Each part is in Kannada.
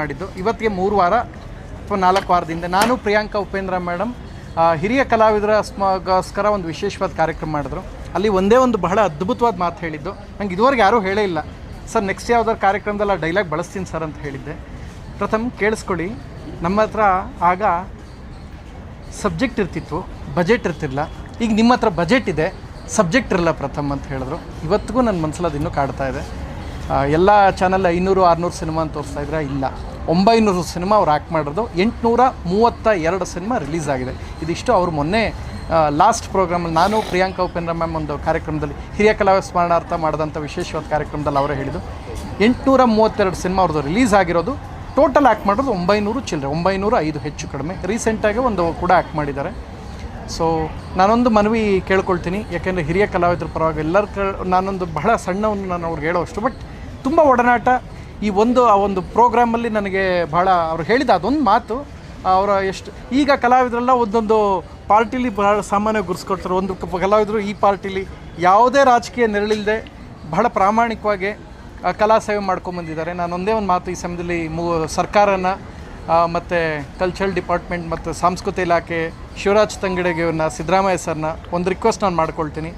ಮಾಡಿದ್ದು. ಇವತ್ತಿಗೆ ಮೂರು ವಾರ, ಅಥವಾ ನಾಲ್ಕು ವಾರದಿಂದ. ನಾನು ಪ್ರಿಯಾಂಕಾ ಉಪೇಂದ್ರ ಮೇಡಮ್ ಹಿರಿಯ ಕಲಾವಿದರ ಸ್ಮಗೋಸ್ಕರ ಒಂದು ವಿಶೇಷವಾದ ಕಾರ್ಯಕ್ರಮ ಮಾಡಿದ್ರು. ಅಲ್ಲಿ ಒಂದೇ ಒಂದು ಬಹಳ ಅದ್ಭುತವಾದ ಮಾತು ಹೇಳಿದ್ದು. ನಂಗೆ ಇದುವರೆಗೆ ಯಾರೂ ಹೇಳೇ ಇಲ್ಲ. ಸರ್ ನೆಕ್ಸ್ಟ್ ಯಾವ್ದಾದ್ರು ಕಾರ್ಯಕ್ರಮದಲ್ಲಿ ಡೈಲಾಗ್ ಬಳಸ್ತೀನಿ ಸರ್ ಅಂತ ಹೇಳಿದ್ದೆ. ಪ್ರಥಮ ಕೇಳಿಸ್ಕೊಳ್ಳಿ. ನಮ್ಮ ಹತ್ರ ಆಗ ಸಬ್ಜೆಕ್ಟ್ ಇರ್ತಿತ್ತು. ಬಜೆಟ್ ಇರ್ತಿಲ್ಲ ಈಗ ನಿಮ್ಮ ಹತ್ರ ಬಜೆಟ್ ಇದೆ. ಸಬ್ಜೆಕ್ಟ್ ಇರಲ್ಲ ಪ್ರಥಮ್ ಅಂತ ಹೇಳಿದ್ರು. ಇವತ್ತಿಗೂ ನನ್ನ ಮನಸ್ಸಲ್ಲಿ ಅದು ಇನ್ನೂ ಕಾಡ್ತಾ ಇದೆ. ಎಲ್ಲ ಚಾನಲ್ ಐನೂರು, ಆರುನೂರು ಸಿನಿಮಾ ಅಂತ ತೋರಿಸ್ತಾ ಇದ್ರೆ ಇಲ್ಲ. ಒಂಬೈನೂರು ಸಿನಿಮಾ ಅವ್ರು ಆ್ಯಕ್ಟ್ ಮಾಡಿರೋದು. ಎಂಟುನೂರ ಮೂವತ್ತ ಎರಡು ಸಿನಿಮಾ ರಿಲೀಸ್ ಆಗಿದೆ. ಇದಿಷ್ಟು ಅವರು ಮೊನ್ನೆ ಲಾಸ್ಟ್ ಪ್ರೋಗ್ರಾಮಲ್ಲಿ ನಾನು, ಪ್ರಿಯಾಂಕಾ ಉಪೇಂದ್ರ ಮ್ಯಾಮ್ ಒಂದು ಕಾರ್ಯಕ್ರಮದಲ್ಲಿ, ಹಿರಿಯ ಕಲಾವಿದ ಸ್ಮರಣಾರ್ಥ ಮಾಡಿದಂಥ ವಿಶೇಷವಾದ ಕಾರ್ಯಕ್ರಮದಲ್ಲಿ ಅವರೇ ಹೇಳಿದ್ದು, ಎಂಟುನೂರ ಮೂವತ್ತೆರಡು ಸಿನಿಮಾ ಅವ್ರದ್ದು ರಿಲೀಸ್ ಆಗಿರೋದು, ಟೋಟಲ್ ಆ್ಯಕ್ಟ್ ಮಾಡಿರೋದು ಒಂಬೈನೂರು ಚಿಲ್ಲರೆ, ಒಂಬೈನೂರ ಐದು ಹೆಚ್ಚು ಕಡಿಮೆ. ರೀಸೆಂಟಾಗಿ ಒಂದು ಕೂಡ ಆ್ಯಕ್ಟ್ ಮಾಡಿದ್ದಾರೆ. ಸೊ ನಾನೊಂದು ಮನವಿ ಕೇಳ್ಕೊಳ್ತೀನಿ. ಯಾಕೆಂದರೆ ಹಿರಿಯ ಕಲಾವಿದರ ಪರವಾಗಿ ಎಲ್ಲರ ಕ ನಾನೊಂದು ಬಹಳ ಸಣ್ಣವನ್ನು ನಾನು ಅವ್ರಿಗೆ ಹೇಳೋಷ್ಟು ಬಟ್ ತುಂಬ ಒಡನಾಟ ಈ ಒಂದು ಆ ಒಂದು ಪ್ರೋಗ್ರಾಮಲ್ಲಿ ನನಗೆ ಭಾಳ ಅವ್ರು ಹೇಳಿದ ಅದೊಂದು ಮಾತು. ಅವರ ಎಷ್ಟು ಈಗ ಕಲಾವಿದರೆಲ್ಲ ಒಂದೊಂದು ಪಾರ್ಟಿಲಿ ಬಹಳ ಸಾಮಾನ್ಯ ಗುರುಸ್ಕೊಡ್ತಾರೆ. ಒಂದು ಕಲಾವಿದರು ಈ ಪಾರ್ಟಿಲಿ ಯಾವುದೇ ರಾಜಕೀಯ ನೆರಳಿಲ್ಲದೆ ಬಹಳ ಪ್ರಾಮಾಣಿಕವಾಗಿ ಕಲಾ ಸೇವೆ ಮಾಡ್ಕೊಂಬಂದಿದ್ದಾರೆ ನಾನು ಒಂದೇ ಒಂದು ಮಾತು ಈ ಸಮಯದಲ್ಲಿ ಮು ಸರ್ಕಾರನ ಮತ್ತು ಕಲ್ಚರಲ್ ಡಿಪಾರ್ಟ್ಮೆಂಟ್ ಮತ್ತು ಸಾಂಸ್ಕೃತಿಕ ಇಲಾಖೆ ಶಿವರಾಜ್ ತಂಗಡಿಗೆ ಇವ್ರನ್ನ ಸಿದ್ದರಾಮಯ್ಯ ಸರ್ನ ಒಂದು ರಿಕ್ವೆಸ್ಟ್ ನಾನು ಮಾಡ್ಕೊಳ್ತೀನಿ.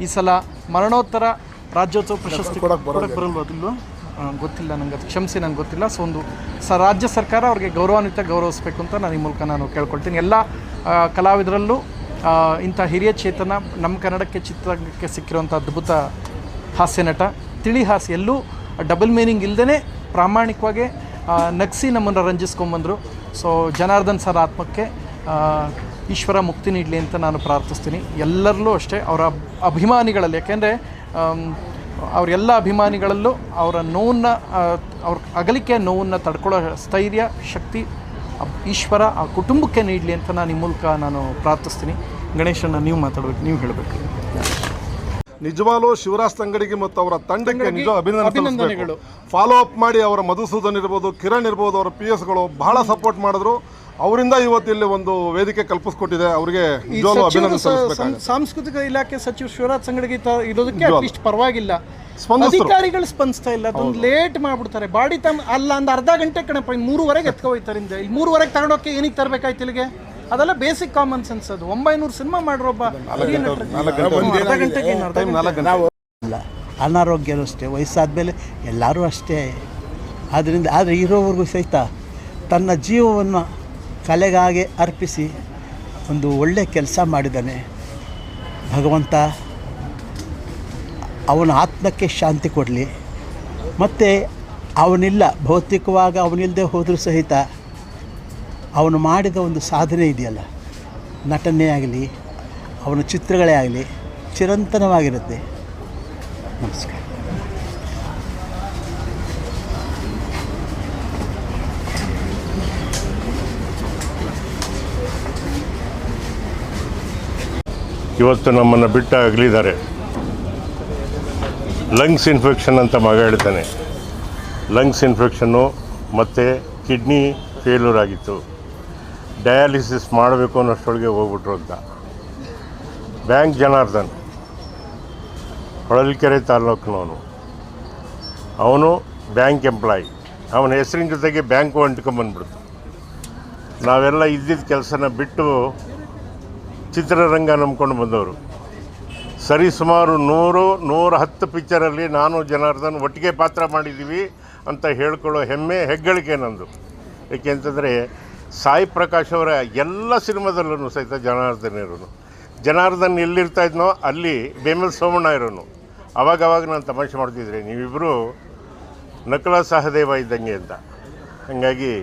ಈ ಸಲ ಮರಣೋತ್ತರ ರಾಜ್ಯೋತ್ಸವ ಪ್ರಶಸ್ತಿ ಕೊಡಕ್ಕೆ ಆ, ಗೊತ್ತಿಲ್ಲ ನನಗೆ ಅದು ಕ್ಷಮಿಸಿ ನನಗೆ ಗೊತ್ತಿಲ್ಲ. ಸೊ ಒಂದು ಸ, ರಾಜ್ಯ ಸರ್ಕಾರ ಅವ್ರಿಗೆ ಗೌರವಾನ್ವಿತ ಗೌರವಿಸಬೇಕು ಅಂತ ನಾನು ಈ ಮೂಲಕ ನಾನು ಕೇಳ್ಕೊಳ್ತೀನಿ. ಎಲ್ಲ ಕಲಾವಿದರಲ್ಲೂ ಇಂಥ ಹಿರಿಯ ಚೇತನ ನಮ್ಮ ಕನ್ನಡಕ್ಕೆ ಚಿತ್ರರಂಗಕ್ಕೆ ಸಿಕ್ಕಿರುವಂಥ ಅದ್ಭುತ ಹಾಸ್ಯ ನಟ, ತಿಳಿ ಹಾಸ್ಯ ಎಲ್ಲೂ ಡಬಲ್ ಮೀನಿಂಗ್ ಇಲ್ಲದೇ ಪ್ರಾಮಾಣಿಕವಾಗಿ ನಗಿಸಿ ನಮ್ಮನ್ನು ರಂಜಿಸ್ಕೊಂಬಂದರು. ಸೊ ಜನಾರ್ದನ್ ಸರ್ ಆತ್ಮಕ್ಕೆ ಈಶ್ವರ ಮುಕ್ತಿ ನೀಡಲಿ ಅಂತ ನಾನು ಪ್ರಾರ್ಥಿಸ್ತೀನಿ. ಎಲ್ಲರಲ್ಲೂ ಅಷ್ಟೇ ಅವರ ಅಭಿಮಾನಿಗಳಲ್ಲಿ, ಯಾಕೆಂದರೆ ಅವರೆಲ್ಲ ಅಭಿಮಾನಿಗಳಲ್ಲೂ ಅವರ ನೋವನ್ನು ಅವ್ರ ಅಗಲಿಕೆ ನೋವನ್ನು ತಡ್ಕೊಳ್ಳೋ ಸ್ಥೈರ್ಯ ಶಕ್ತಿ ಈಶ್ವರ ಆ ಕುಟುಂಬಕ್ಕೆ ನೀಡಲಿ ಅಂತ ನಾನು ಈ ಮೂಲಕ ನಾನು ಪ್ರಾರ್ಥಿಸ್ತೀನಿ. ಗಣೇಶನ ನೀವು ಮಾತಾಡ್ಬೇಕು ನೀವು ಹೇಳಬೇಕು. ನಿಜವಾಗ್ಲೂ ಶಿವರಾಜ್ ತಂಗಡಿಗೆ ಮತ್ತು ಅವರ ತಂಡಕ್ಕೆ ನಿಜ ಅಭಿನಂದನೆ ಅಭಿನಂದನೆಗಳು. ಫಾಲೋ ಅಪ್ ಮಾಡಿ ಅವರ ಮಧುಸೂದನ್ ಇರ್ಬೋದು ಕಿರಣ್ ಇರ್ಬೋದು ಅವರ ಪಿ ಎಸ್ಗಳು ಬಹಳ ಸಪೋರ್ಟ್ ಮಾಡಿದ್ರು. ಅವರಿಂದ ಇವತ್ತು ಇಲ್ಲಿ ಒಂದು ವೇದಿಕೆ ಕಲ್ಪಿಸ್ಕೊಟ್ಟಿದೆ. ಅವರಿಗೆ ಸಾಂಸ್ಕೃತಿಕ ಇಲಾಖೆ ಸಚಿವ ಶಿವರಾಜ್ ಸಂಗಡಿಗೆ ಇರೋದಕ್ಕೆ ಇಷ್ಟು ಪರವಾಗಿಲ್ಲ. ಅಧಿಕಾರಿಗಳು ಸ್ಪಂದಿಸ್ತಾ ಇಲ್ಲ. ಅದೊಂದು ಲೇಟ್ ಮಾಡ್ಬಿಡ್ತಾರೆ. ಬಾಡಿ ತಮ್ ಅಲ್ಲ ಒಂದು ಅರ್ಧ ಗಂಟೆ ಕಣಪ್ಪ ಮೂರುವರೆಗೆ ಎತ್ಕೋಯ್ತಾರೆ ಹಿಂದೆ. ಈ ಇಲ್ಲಿ ಮೂರುವರೆಗೆ ತಗೊಂಡೋಕೆ ಏನಕ್ಕೆ ತರಬೇಕಾಯ್ತು ಇಲ್ಲಿಗೆ? ಅದೆಲ್ಲ ಬೇಸಿಕ್ ಕಾಮನ್ ಸೆನ್ಸ್ ಅದು. ಒಂಬೈನೂರು ಸಿನಿಮಾ ಮಾಡಿರೊಬ್ಬ ಅನಾರೋಗ್ಯ ಅನಾರೋಗ್ಯನೂ ಅಷ್ಟೇ ವಯಸ್ಸಾದಮೇಲೆ ಎಲ್ಲರೂ ಅಷ್ಟೇ. ಆದ್ದರಿಂದ ಆದರೆ ಇರೋವರೆಗೂ ಸಹಿತ ತನ್ನ ಜೀವವನ್ನು ಕಲೆಗಾಗಿ ಅರ್ಪಿಸಿ ಒಂದು ಒಳ್ಳೆ ಕೆಲಸ ಮಾಡಿದ್ದಾನೆ. ಭಗವಂತ ಅವನ ಆತ್ಮಕ್ಕೆ ಶಾಂತಿ ಕೊಡಲಿ. ಮತ್ತು ಅವನಿಲ್ಲ, ಭೌತಿಕವಾಗಿ ಅವನಿಲ್ಲದೆ ಹೋದರೂ ಸಹಿತ ಅವನು ಮಾಡಿದ ಒಂದು ಸಾಧನೆ ಇದೆಯಲ್ಲ, ನಟನೆ ಆಗಲಿ, ಅವನ ಚಿತ್ರಗಳೇ ಆಗಲಿ, ಚಿರಂತನವಾಗಿರುತ್ತೆ. ನಮಸ್ಕಾರ. ಇವತ್ತು ನಮ್ಮನ್ನು ಬಿಟ್ಟು ಅಗಲಿದ್ದಾರೆ ಲಂಗ್ಸ್ ಇನ್ಫೆಕ್ಷನ್ ಅಂತ ಮಗ ಹೇಳ್ತಾನೆ. ಲಂಗ್ಸ್ ಇನ್ಫೆಕ್ಷನ್ನು ಮತ್ತು ಕಿಡ್ನಿ ಫೇಲ್ಯೂರ್ ಆಗಿತ್ತು. ಡಯಾಲಿಸಿಸ್ ಮಾಡಬೇಕು ಅನ್ನೋಷ್ಟೊಳಗೆ ಹೋಗ್ಬಿಟ್ರು ಅಂತ. ಬ್ಯಾಂಕ್ ಜನಾರ್ದನ್, ಹೊಳಲ್ಕೆರೆ ತಾಲೂಕಿನವನು. ಅವನು ಬ್ಯಾಂಕ್ ಎಂಪ್ಲಾಯಿ. ಅವನ ಹೆಸರಿನ ಜೊತೆಗೆ ಬ್ಯಾಂಕು ಅಂಟ್ಕೊಂಬಂದ್ಬಿಡ್ತು ನಾವೆಲ್ಲ ಇದ್ದಿದ್ದ ಕೆಲಸನ ಬಿಟ್ಟು ಚಿತ್ರರಂಗ ನಂಬ್ಕೊಂಡು ಬಂದವರು. ಸರಿ, ಸುಮಾರು ನೂರು, ನೂರ ಹತ್ತು ಪಿಕ್ಚರಲ್ಲಿ ನಾನು ಜನಾರ್ದನ್ ಒಟ್ಟಿಗೆ ಪಾತ್ರ ಮಾಡಿದ್ದೀವಿ ಅಂತ ಹೇಳ್ಕೊಳ್ಳೋ ಹೆಮ್ಮೆ, ಹೆಗ್ಗಳಿಕೆ ನಂದು. ಏಕೆಂತಂದರೆ ಸಾಯಿ ಪ್ರಕಾಶ್ ಅವರ ಎಲ್ಲ ಸಿನಿಮಾದಲ್ಲೂ ಸಹಿತ ಜನಾರ್ದನ್ ಇರೋನು. ಜನಾರ್ದನ್ ಎಲ್ಲಿರ್ತಾ ಇದ್ನೋ ಅಲ್ಲಿ ಬೇಮಲ್ ಸೋಮಣ್ಣ ಇರೋನು. ಅವಾಗವಾಗ ಅವಾಗ ನಾನು ತಮಾಷೆ ಮಾಡ್ತಿದ್ರಿ ನೀವಿಬ್ಬರು ನಕಲ ಸಹದೇವ ಇದ್ದಂಗೆ ಅಂತ. ಹಾಗಾಗಿ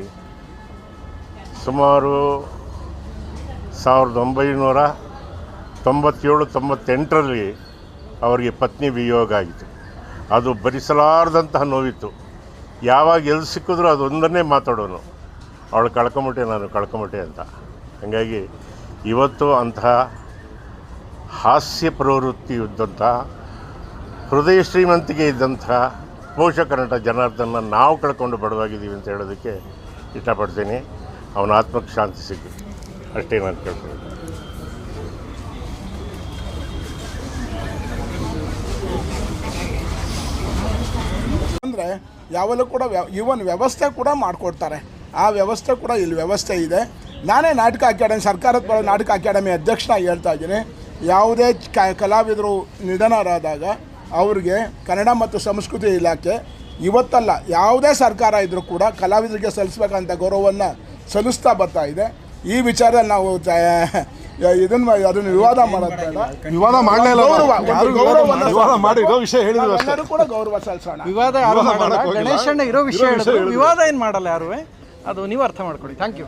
ಸುಮಾರು ಸಾವಿರದ ಒಂಬೈನೂರ ತೊಂಬತ್ತೇಳು, ತೊಂಬತ್ತೆಂಟರಲ್ಲಿ ಅವರಿಗೆ ಪತ್ನಿ ವಿಯೋಗ ಆಯಿತು. ಅದು ಭರಿಸಲಾರದಂತಹ ನೋವಿತ್ತು. ಯಾವಾಗ ಎಲ್ಲಿ ಸಿಕ್ಕಿದ್ರೂ ಅದೊಂದನ್ನೇ ಮಾತಾಡೋನು. ಅವಳು ಕಳ್ಕೊಂಬಿಟ್ಟೆ, ನಾನು ಕಳ್ಕೊಂಬಿಟ್ಟೆ ಅಂತ. ಹಾಗಾಗಿ ಇವತ್ತು ಅಂತಹ ಹಾಸ್ಯ ಪ್ರವೃತ್ತಿ ಇದ್ದಂಥ, ಹೃದಯ ಶ್ರೀಮಂತಿಕೆ ಇದ್ದಂಥ ಪೋಷಕ ನಟ ಜನಾರ್ದನ ನಾವು ಕಳ್ಕೊಂಡು ಬಡವಾಗಿದ್ದೀವಿ ಅಂತ ಹೇಳೋದಕ್ಕೆ ಇಷ್ಟಪಡ್ತೀನಿ. ಅವನ ಆತ್ಮಕ್ಕೆ ಶಾಂತಿ ಸಿಗಲಿ. ಅಷ್ಟೇ ನಾನು ಕೇಳ್ತೀನಿ. ಅಂದರೆ ಯಾವಲ್ಲೂ ಕೂಡ ಈವನ್ ವ್ಯವಸ್ಥೆ ಕೂಡ ಮಾಡಿಕೊಡ್ತಾರೆ. ಆ ವ್ಯವಸ್ಥೆ ಕೂಡ ಇಲ್ಲಿ ವ್ಯವಸ್ಥೆ ಇದೆ. ನಾನೇ ನಾಟಕ ಅಕಾಡೆಮಿ, ಸರ್ಕಾರದ ಬರೋ ನಾಟಕ ಅಕಾಡೆಮಿ ಅಧ್ಯಕ್ಷನಾಗಿ ಹೇಳ್ತಾ ಇದ್ದೀನಿ. ಯಾವುದೇ ಕ ಕಲಾವಿದರು ನಿಧನರಾದಾಗ ಅವ್ರಿಗೆ ಕನ್ನಡ ಮತ್ತು ಸಂಸ್ಕೃತಿ ಇಲಾಖೆ ಇವತ್ತಲ್ಲ ಯಾವುದೇ ಸರ್ಕಾರ ಇದ್ದರೂ ಕೂಡ ಕಲಾವಿದರಿಗೆ ಸಲ್ಲಿಸ್ಬೇಕಂತ ಗೌರವವನ್ನು ಸಲ್ಲಿಸ್ತಾ ಬರ್ತಾ ಇದೆ. ಈ ವಿಚಾರದಲ್ಲಿ ನಾವು ಇದನ್ನು ಅದನ್ನು ವಿವಾದ ಮಾಡೋದು ಬೇಡ. ವಿವಾದ ಮಾಡಲೇ ಇಲ್ಲ ಗೌರವ, ಯಾರು ಒಂದು ಗೌರವವನ್ನ ವಿವಾದ ಮಾಡಿ ಇರೋ ವಿಷಯ ಹೇಳಿದ್ರು ಎಲ್ಲರೂ ಕೂಡ ಗೌರವ ಸಲ್ಲಿಸೋಣ. ವಿವಾದ ಯಾರು ಮಾಡಲ್ಲ? ಗಣೇಶಣ್ಣ ಇರೋ ವಿಷಯ ಹೇಳಿದ್ರು. ವಿವಾದ ಏನು ಮಾಡಲ್ಲ ಯಾರು ಅದು ನೀವು ಅರ್ಥ ಮಾಡ್ಕೊಳ್ಳಿ. Thank you